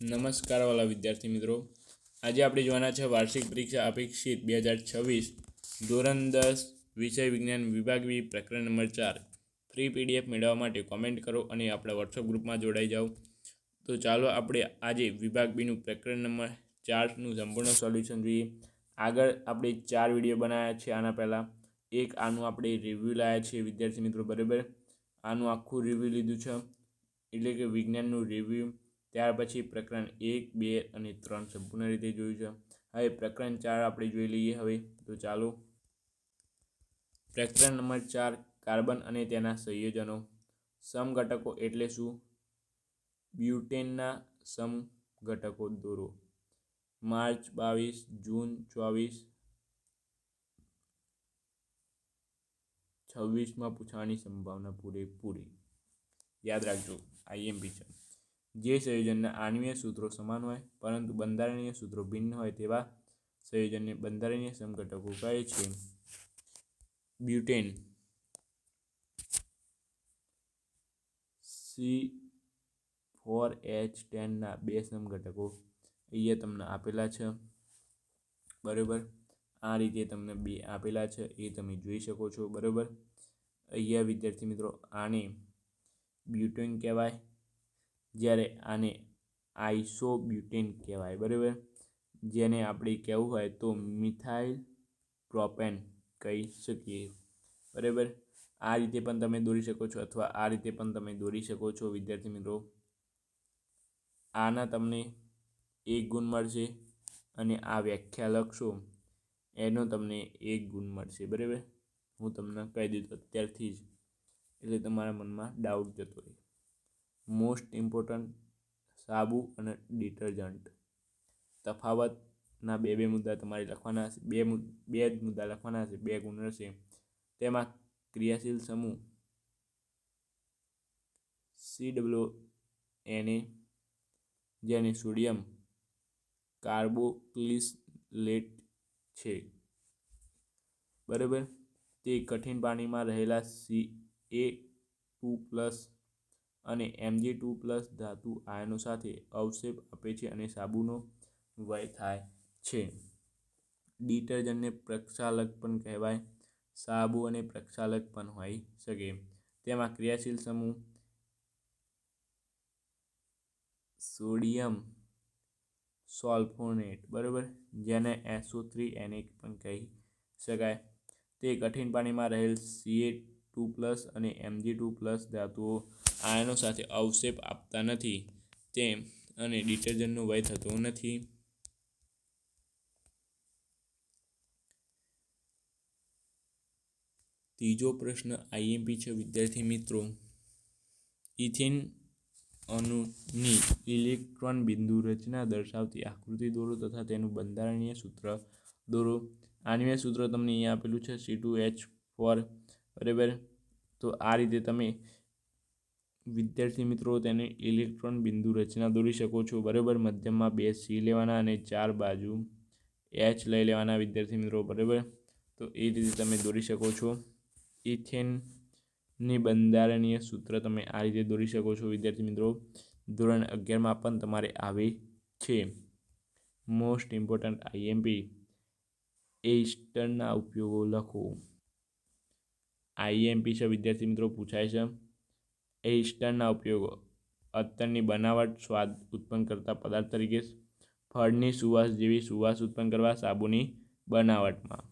નમસ્કાર વાલા વિદ્યાર્થી મિત્રો. આજે આપણે જોવાના છે વાર્ષિક પરીક્ષા અપેક્ષિત બે હજાર છવ્વીસ ધોરણ દસ વિષય વિજ્ઞાન વિભાગ બી પ્રકરણ નંબર ચાર. ફ્રી પીડીએફ મેળવવા માટે કોમેન્ટ કરો અને આપણા વોટ્સઅપ ગ્રુપમાં જોડાઈ જાઓ. તો ચાલો આપણે આજે વિભાગ બીનું પ્રકરણ નંબર ચારનું સંપૂર્ણ સોલ્યુશન જોઈએ. આગળ આપણે ચાર વીડિયો બનાવ્યા છે આના પહેલાં. એક આનું આપણે રિવ્યૂ લાવ્યા છીએ વિદ્યાર્થી મિત્રો, બરાબર? આનું આખું રિવ્યૂ લીધું છે. એટલે કે વિજ્ઞાનનું રિવ્યૂ ત્યાર પછી પ્રકરણ એક, બે અને ત્રણ સંપૂર્ણ રીતે જોયું છે. હવે પ્રકરણ ચાર આપણે જોઈ લઈએ હવે. તો ચાલો. પ્રકરણ નંબર ચાર, કાર્બન અને તેના સંયોજનો. સમઘટકો એટલે શું? બ્યુટેનના સમઘટકો દોરો. માર્ચ બાવીસ, જૂન ચોવીસ, છવ્વીસમાં પૂછવાની સંભાવના પૂરેપૂરી. યાદ રાખજો આઈએમપી છે. જે સંયોજનના આણ્વીય સૂત્રો સમાન હોય, પરંતુ બંધારણીય સૂત્રો ભિન્ન હોય તેવા સંયોજનને બંધારણીય સમઘટકો કહે છે. બ્યુટેન. સી ફોર એચ ટેનના બે સમઘટકો અહીંયા તમને આપેલા છે. બરાબર? આ રીતે તમને બે આપેલા છે, એ તમે જોઈ શકો છો. બરાબર? અહીંયા વિદ્યાર્થી મિત્રો આને બ્યુટેન કહેવાય. જ્યારે આને આઈસો બ્યુટેન કહેવાય, બરાબર? જેને આપણે કહેવું હોય તો મિથાઇલ પ્રોપેન કહી શકીએ. બરાબર? આ રીતે પણ તમે દોરી શકો છો અથવા આ રીતે પણ તમે દોરી શકો છો, વિદ્યાર્થી મિત્રો. આના તમને એક ગુણ મળશે અને આ વ્યાખ્યા લખશો, એનો તમને એક ગુણ મળશે, બરાબર? હું તમને કહી દીધું અત્યારથી જ. એટલે તમારા મનમાં ડાઉટ જતો રહે. મોસ્ટ ઇમ્પોર્ટન્ટ, સાબુ અને ડિટર્જન્ટ. તફાવતના બે બે મુદ્દા તમારે લખવાના હશે. બે બે જ મુદ્દા લખવાના હશે. બે ગુણ રહેશે. તેમાં ક્રિયાશીલ સમૂહ સી ડબલ્યુ એને જેને સોડિયમ કાર્બોક્લિસલેટ છે. બરાબર? તે કઠિન પાણીમાં રહેલા સી એ ટુ પ્લસ અને એમજી ટુ પ્લસ ધાતુ આયનો સાથે અવક્ષેપ આપે છે અને સાબુનો વય થાય છે. ડિટર્જન્ટને પ્રક્ષાલક પણ કહેવાય. સાબુ અને પ્રક્ષાલક પણ હોઈ શકે. તેમાં ક્રિયાશીલ સમૂહ સોડિયમ સોલ્ફોનેટ, બરાબર? જેને એસો થ્રી એને પણ કહી શકાય. તે કઠિન પાણીમાં રહેલ સીએ ટુ પ્લસ અને એમજી ટુ પ્લસ ધાતુઓ આયનો સાથે અવક્ષેપ આપતા નથી. તેમ અને ડિટર્જન્ટનું વય થતો નથી. ત્રીજો પ્રશ્ન આઈએમપી છે, વિદ્યાર્થી મિત્રો. ઇથિન અણુની ઇલેક્ટ્રોન બિંદુ રચના દર્શાવતી આકૃતિ દોરો તથા તેનું બંધારણીય સૂત્ર દોરો. આણ્વીય સૂત્ર તમને અહીંયા આપેલું છે સી ટુ એચ ફોર બરાબર? તો આ રીતે તમે વિદ્યાર્થી મિત્રો, તેને ઇલેક્ટ્રોન બિંદુ રચના દોરી શકો છો. બરાબર? મધ્યમાં બે સી લેવાના અને ચાર બાજુ એચ લઈ લેવાના વિદ્યાર્થી મિત્રો, બરાબર? તો એ રીતે તમે દોરી શકો છો. ઇથેનની બંધારણીય સૂત્ર તમે આ રીતે દોરી શકો છો, વિદ્યાર્થી મિત્રો. ધોરણ અગિયારમાં પણ તમારે આવે છે. મોસ્ટ ઇમ્પોર્ટન્ટ આઈએમપી એસ્ટરના ઉપયોગો લખો. આઈએમપી છે, વિદ્યાર્થી મિત્રો, પૂછાય છે. એસ્ટરના ઉપયોગો. અત્તરની બનાવટ સ્વાદ ઉત્પન્ન કરતા પદાર્થ તરીકે ફળની સુવાસ જેવી સુવાસ ઉત્પન્ન કરવા સાબુની બનાવટમાં.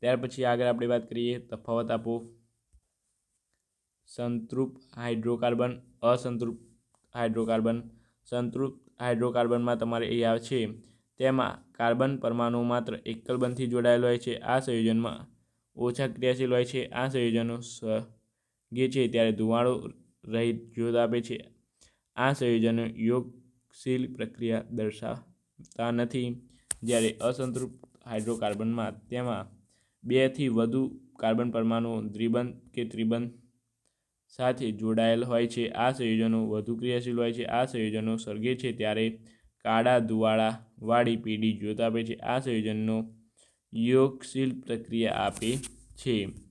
ત્યાર પછી આગળ આપણે વાત કરીએ તફાવત આપો. સંતૃપ્ત હાઇડ્રોકાર્બન, અસંતૃપ્ત હાઇડ્રોકાર્બન. સંતૃપ્ત હાઇડ્રોકાર્બનમાં તમારે એ આવે છે, તેમાં કાર્બન પરમાણુ માત્ર એકલ જોડાયેલો હોય છે. આ સંયોજનમાં ઓછા ક્રિયાશીલ હોય છે. આ સંયોજનો સળગે છે ત્યારે ધુવાળો રહિત જ્યોત આપે છે. આ સંયોજનો યોગશીલ પ્રક્રિયા દર્શાવતા નથી. જ્યારે અસંતૃપ્ત હાઇડ્રોકાર્બનમાં તેમાં બેથી વધુ કાર્બન પરમાણુઓ દ્વિબંધ કે ત્રિબંધ સાથે જોડાયેલ હોય છે. આ સંયોજનો વધુ ક્રિયાશીલ હોય છે. આ સંયોજનો સળગે છે ત્યારે કાળા ધુવાળાવાળી પીળી જ્યોત આપે છે. આ સંયોજનનો યોગશીલ પ્રક્રિયા આપે છે.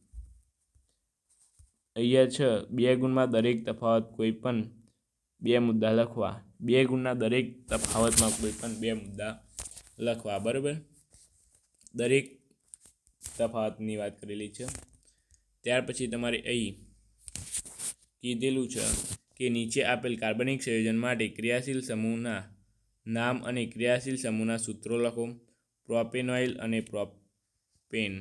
અહીંયા છ, બે ગુણમાં દરેક તફાવત કોઈ પણ બે મુદ્દા લખવા. બે ગુણના દરેક તફાવતમાં કોઈ પણ બે મુદ્દા લખવા, બરાબર? દરેક તફાવતની વાત કરેલી છે. ત્યાર પછી તમારે અહીં કીધેલું છે કે નીચે આપેલ કાર્બનિક સંયોજન માટે ક્રિયાશીલ સમૂહના નામ અને ક્રિયાશીલ સમૂહના સૂત્રો લખો. પ્રોપેનોઇલ અને પ્રોપેન.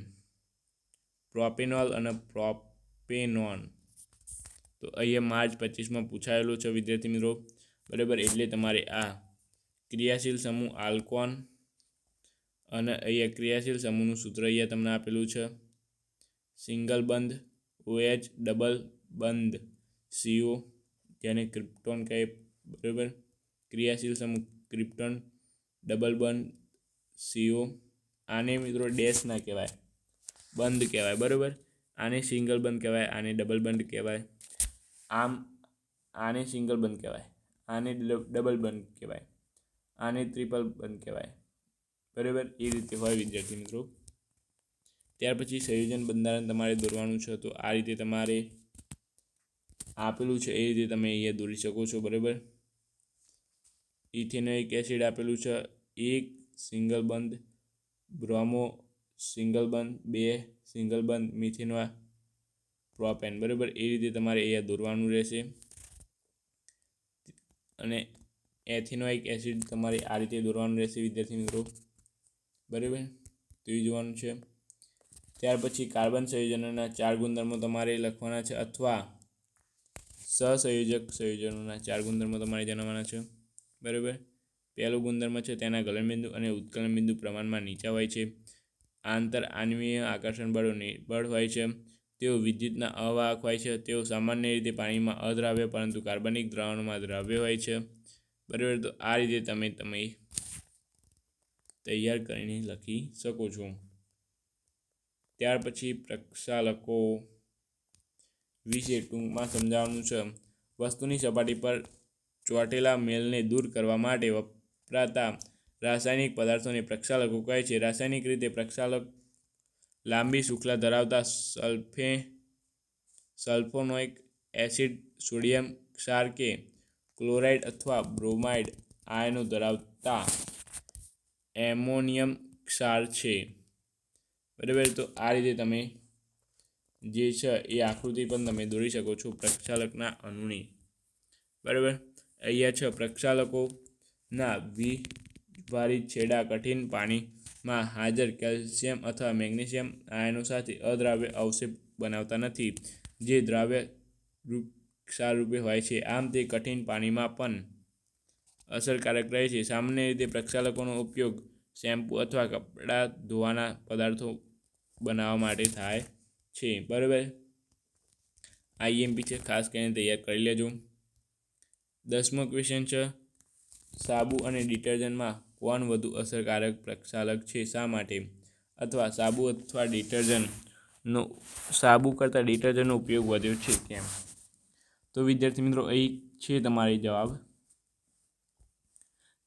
પ્રોપેનોલ અને પ્રોપેનોન તો અહીંયા માર્ચ પચીસમાં પૂછાયેલું છે, વિદ્યાર્થી મિત્રો. બરાબર? એટલે તમારે આ ક્રિયાશીલ સમૂહ આલ્કોન અને અહીંયા ક્રિયાશીલ સમૂહનું સૂત્ર અહીંયા તમને આપેલું છે. સિંગલ બંધ ઓએચ ડબલ બંધ સીઓ જેને ક્રિપ્ટોન કહે, બરાબર? ક્રિયાશીલ સમૂહ, ક્રિપ્ટોન ડબલ બંધ સીઓ આને મિત્રો ડેશ ના કહેવાય. બંધ કહેવાય, બરાબર? આને સિંગલ બંધ કહેવાય, આને ડબલ બંધ કહેવાય. આમ, આને સિંગલ બંધ કહેવાય, આને ડબલ બંધ કહેવાય, આને ટ્રિપલ બંધ કહેવાય. બરાબર? એ રીતે હોય વિદ્યાર્થી મિત્રો. ત્યાર પછી સંયોજન બંધારણ તમારે દોરવાનું છે, તો આ રીતે તમારે આપેલું છે, એ રીતે તમે અહીંયા દોરી શકો છો, બરાબર? ઇથેનોઇક એસિડ આપેલું છે, એક સિંગલ બંધ, બ્રોમો સિંગલ બંધ, બે સિંગલ બંધ મિથિનવા પ્રોપેન બરાબર? એ રીતે તમારે અહીંયા દોરવાનું રહેશે. અને એથિનોઇક એસિડ તમારે આ રીતે દોરવાનું રહેશે, વિદ્યાર્થી મિત્રો. બરાબર? તો એ જોવાનું છે. ત્યાર પછી કાર્બન સંયોજનોના ચાર ગુણધર્મો તમારે લખવાના છે અથવા સહસંયોજક સંયોજનોના ચાર ગુણધર્મો તમારે જણાવવાના છે. બરાબર? પહેલો ગુણધર્મ છે તેના ગલનબિંદુ અને ઉત્કલન બિંદુ પ્રમાણમાં નીચા હોય છે. આંતર આન્વીય આકર્ષણ બળો નિર્બળ હોય છે. તેઓ વિદ્યુતના અવાહક હોય છે. તેઓ સામાન્ય રીતે પાણીમાં અદ્રાવ્ય પરંતુ કાર્બનિક દ્રાવણમાં દ્રાવ્ય હોય છે. બરાબર? તો આ રીતે તમે તમે તૈયાર કરીને લખી શકો છો. ત્યાર પછી પ્રક્ષાલકો વિશે ટૂંકમાં સમજાવવાનું છે. વસ્તુની સપાટી પર ચોંટેલા મેલને દૂર કરવા માટે વપરાતા રાસાયણિક પદાર્થોને પ્રક્ષાલકો કહે છે. રાસાયણિક રીતે પ્રક્ષાલક લાંબી શુક્લા ધરાવતા સલ્ફે, સલ્ફોનોઇક એસિડ, સોડિયમ ક્ષાર કે ક્લોરાઇડ અથવા બ્રોમાઇડ આયનો ધરાવતા એમોનિયમ ક્ષાર છે. બરાબર? તો આ રીતે તમે જે છે એ આકૃતિ પણ તમે દોરી શકો છો પ્રક્ષાલકના અણુની. બરાબર? અહીંયા છે પ્રક્ષાલકોના વિભારિત છેડા કઠિન પાણીમાં હાજર કેલ્શિયમ અથવા મેગ્નેશિયમ આયનો સાથે અદ્રાવ્ય અવશેપ બનાવતા નથી, જે દ્રાવ્ય રૂપ ક્ષારરૂપે હોય છે. આમ, તે કઠિન પાણીમાં પણ અસરકારક રહે છે. સામાન્ય રીતે પ્રક્ષાલકોનો ઉપયોગ શેમ્પૂ અથવા કપડાં ધોવાના પદાર્થો બનાવવા માટે થાય છે. બરાબર? આઈએમપી છે. ખાસ કરીને તૈયાર કરી લેજો. દસમો ક્વેશ્ચન છે. સાબુ અને ડિટર્જન્ટમાં કોણ વધુ અસરકારક પ્રક્ષાલક છે, શા માટે? અથવા સાબુ અથવા ડિટર્જન્ટનો સાબુ કરતાં ડિટર્જન્ટનો ઉપયોગ વધ્યો છે કેમ? તો વિદ્યાર્થી મિત્રો, અહીં છે તમારી જવાબ.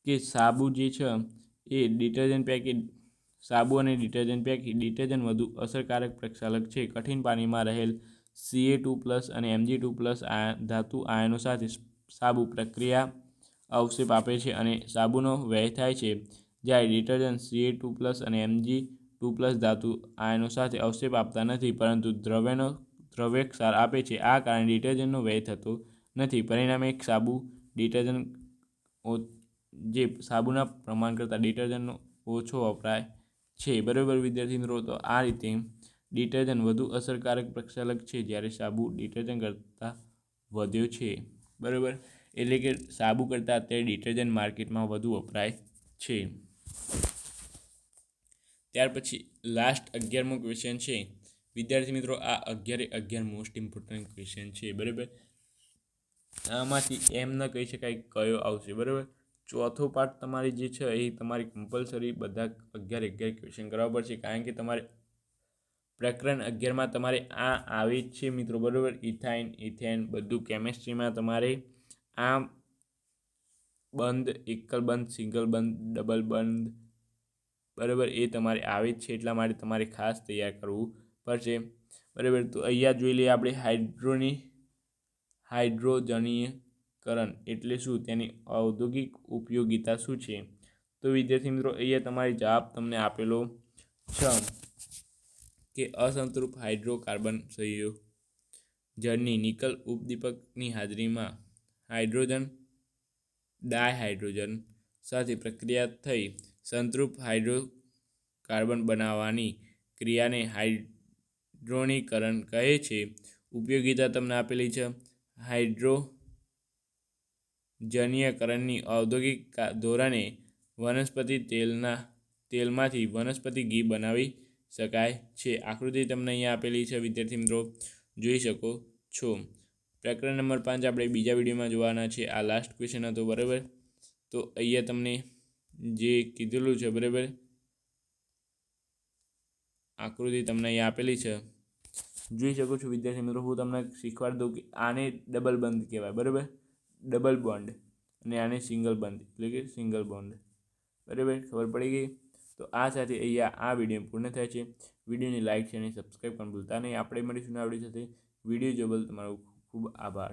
કે સાબુ જે છે, એ ડિટર્જન્ટ પૈકી સાબુ અને ડિટર્જન્ટ પૈકી ડિટર્જન્ટ વધુ અસરકારક પ્રક્ષાલક છે. કઠિન પાણીમાં રહેલ સીએ ટુ પ્લસ અને એમજી ટુ પ્લસ ધાતુ આયનો સાથે સાબુ પ્રક્રિયા અવશેપ આપે છે અને સાબુનો વ્યય થાય છે. જ્યારે ડિટર્જન્ટ સીએ ટુ પ્લસ અને એમજી ટુ પ્લસ ધાતુ આયનો સાથે અવશેપ આપતા નથી, પરંતુ દ્રવ્યનો દ્રવ્ય ક્ષાર આપે છે. આ કારણે ડિટર્જન્ટનો વ્યય થતો નથી. પરિણામે એક સાબુ ડિટર્જન્ટ જે સાબુના પ્રમાણ કરતાં ડિટર્જન્ટનો ઓછો વપરાય છે. બરાબર વિદ્યાર્થી મિત્રો, તો આ રીતે ડિટર્જન્ટ વધુ અસરકારક પ્રક્ષાલક છે, જ્યારે સાબુ ડિટર્જન્ટ કરતાં વધ્યો છે. બરાબર? એટલે કે સાબુ કરતાં અત્યારે ડિટર્જન્ટ માર્કેટમાં વધુ વપરાય છે. ત્યાર પછી લાસ્ટ અગિયારમો ક્વેશ્ચન છે. વિદ્યાર્થી મિત્રો, આ અગિયારે અગિયાર મોસ્ટ ઇમ્પોર્ટન્ટ ક્વેશ્ચન છે, બરાબર? આમાંથી એમ ન કહી શકાય કયો આવશે, બરાબર? ચોથો પાર્ટ તમારી જે છે એ તમારી કમ્પલસરી બધા અગિયાર અગિયાર ક્વેશ્ચન કરવા પડશે, કારણ કે તમારે પ્રકરણ અગિયારમાં તમારે આ આવે જ છે મિત્રો, બરાબર? ઇથાઇન ઇથેન બધું કેમેસ્ટ્રીમાં તમારે આ બંધ, એકલ બંધ, સિંગલ બંધ, ડબલ બંધ, બરાબર, એ તમારે આવે જ છે, એટલા માટે તમારે ખાસ તૈયાર કરવું પડશે. બરાબર, તો અહીંયા જોઈ લઈએ આપણે હાઇડ્રોની હાઇડ્રોજનીકરણ એટલે શું? તેની ઔદ્યોગિક ઉપયોગિતા શું છે? તો વિદ્યાર્થી મિત્રો, અહીંયા તમારી જવાબ તમને આપેલો છે કે અસંતૃપ્ત હાઇડ્રોકાર્બન સંયોજનની નિકલ ઉપદીપકની હાજરીમાં હાઇડ્રોજન, ડાયહાઇડ્રોજન સાથે પ્રક્રિયા થઈ સંતૃપ્ત હાઇડ્રોકાર્બન બનાવવાની ક્રિયાને હાઇડ્રોનીકરણ કહે છે. ઉપયોગિતા તમને આપેલી છે. હાઇડ્રોજનીયકરણની ઔદ્યોગિક ધોરણે વનસ્પતિ તેલના, તેલમાંથી વનસ્પતિ ઘી બનાવી શકાય છે. આકૃતિ તમને અહીંયા આપેલી છે, વિદ્યાર્થી મિત્રો. જોઈ શકો છો. પ્રકરણ નંબર પાંચ આપણે બીજા વિડીયોમાં જોવાના છે. આ લાસ્ટ ક્વેશ્ચન હતો, બરાબર? તો અહીંયા તમને જે કીધેલું છે, બરાબર? આકૃતિ તમને અહીંયા આપેલી છે. જોઈ શકો છો, વિદ્યાર્થી મિત્રો, હું તમને શીખવાડી દઉં કે આને ડબલ બંધ કહેવાય, બરાબર? ડબલ બોન્ડ અને આને સિંગલ બંધ, એટલે કે સિંગલ બોન્ડ બરાબર? ખબર પડી ગઈ? તો આ સાથે અહીંયા આ વીડિયો પૂર્ણ થાય છે. વિડીયોને લાઇક છે અને સબસ્ક્રાઈબ પણ ભૂલતા નહીં. આપણે મળીશું આવડી સાથે. વીડિયો જોબલ તમારો খুব আবার